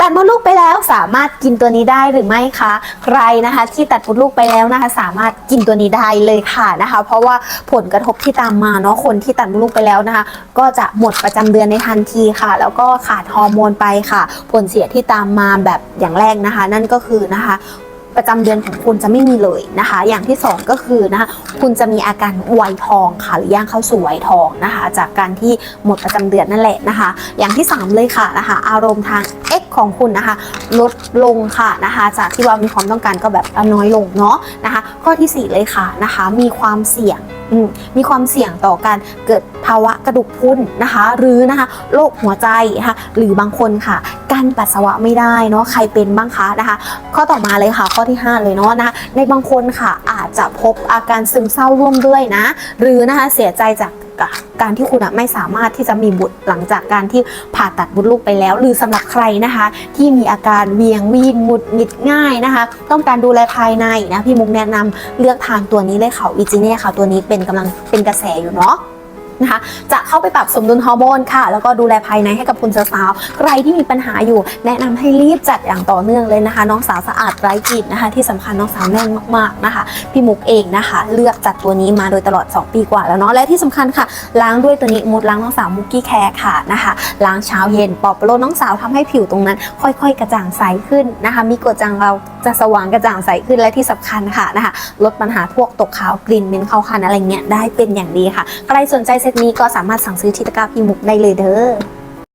ตัดมดลูกไปแล้วสามารถกินตัวนี้ได้หรือไม่คะใครนะคะ ที่ตัดมดลูกไปแล้วนะคะ สามารถกินตัวนี้ได้เลยค่ะนะคะ เพราะว่าผลกระทบที่ตามมาเนาะคนที่ตัดมดลูกไปแล้วนะคะ ก็จะหมดประจำเดือนในทันทีค่ะ แล้วก็ขาดฮอร์โมนไปค่ะ ผลเสียที่ตามมาแบบอย่างแรกนะคะ นั่นก็คือนะคะ ประจำเดือนของคุณจะไม่มีเลยนะคะ อย่างที่สองก็คือนะคะคุณจะมีอาการวัยทองค่ะหรือย่างเข้าสู่วัยทองนะคะ จากการที่หมดประจำเดือนนั่นแหละนะคะ อย่างที่สามเลยค่ะนะคะ อารมณ์ทาง X ของคุณนะคะ ลดลงค่ะนะคะ จากที่ว่ามีความต้องการก็แบบน้อยลงเนาะนะคะ ข้อที่สี่เลยค่ะนะคะ มีความเสี่ยงมีความเสี่ยงต่อการเกิดภาวะกระดูกพรุนนะคะ หรือนะคะโรคหัวใจนะคะหรือบางคนค่ะ การปัสสาวะไม่ได้เนาะใครเป็นบ้างคะนะคะ ข้อต่อมาเลยค่ะข้อที่ 5 เลยเนาะนะคะในบางคนค่ะอาจจะพบอาการซึมเศร้าร่วมด้วยนะ หรือนะคะเสียใจจากการที่คุณอะไม่สามารถที่จะมีบุตรหลังจากการที่ผ่าตัดบุตรลูกไปแล้ว หรือสำหรับใครนะคะ ที่มีอาการเวียงวีนหงุดหงิดง่ายนะคะ ต้องการดูแลภายในนะพี่มุกแนะนำเลือกทานตัวนี้เลยค่ะวิจิเน่ค่ะตัวนี้เป็นกำลังเป็นกระแสอยู่เนาะ นะคะจะเข้าไปปรับสมดุลฮอร์โมนค่ะ แล้วก็ดูแลภายในให้กับคุณสาวๆใครที่มีปัญหาอยู่ แนะนำให้รีบจัดอย่างต่อเนื่องเลยนะคะ น้องสาวสะอาดไร้กลิ่นนะคะ ที่สำคัญน้องสาวแน่นมากๆนะคะ พี่มุกเองนะคะ เลือกจัดตัวนี้มาโดยตลอด 2 ปีกว่าแล้วเนาะและที่สำคัญค่ะ ล้างด้วยตัวนี้มุดล้างน้องสาวมุกกี้แคร์ค่ะนะคะล้างเช้าเย็นปอบโลน้องสาวทำให้ผิวตรงนั้น ค่อยๆ กระจ่างใสขึ้นนะคะ มีกรดจังเราจะสว่างกระจ่างใสขึ้นและที่สำคัญค่ะนะคะลดปัญหาพวกตกขาวกลิ่นเหม็นขาวคันอะไรเงี้ยได้เป็นอย่างดีค่ะ ใครสนใจเซตนี้ก็สามารถสั่งซื้อที่ตะกร้าพี่มุกได้เลยเด้อ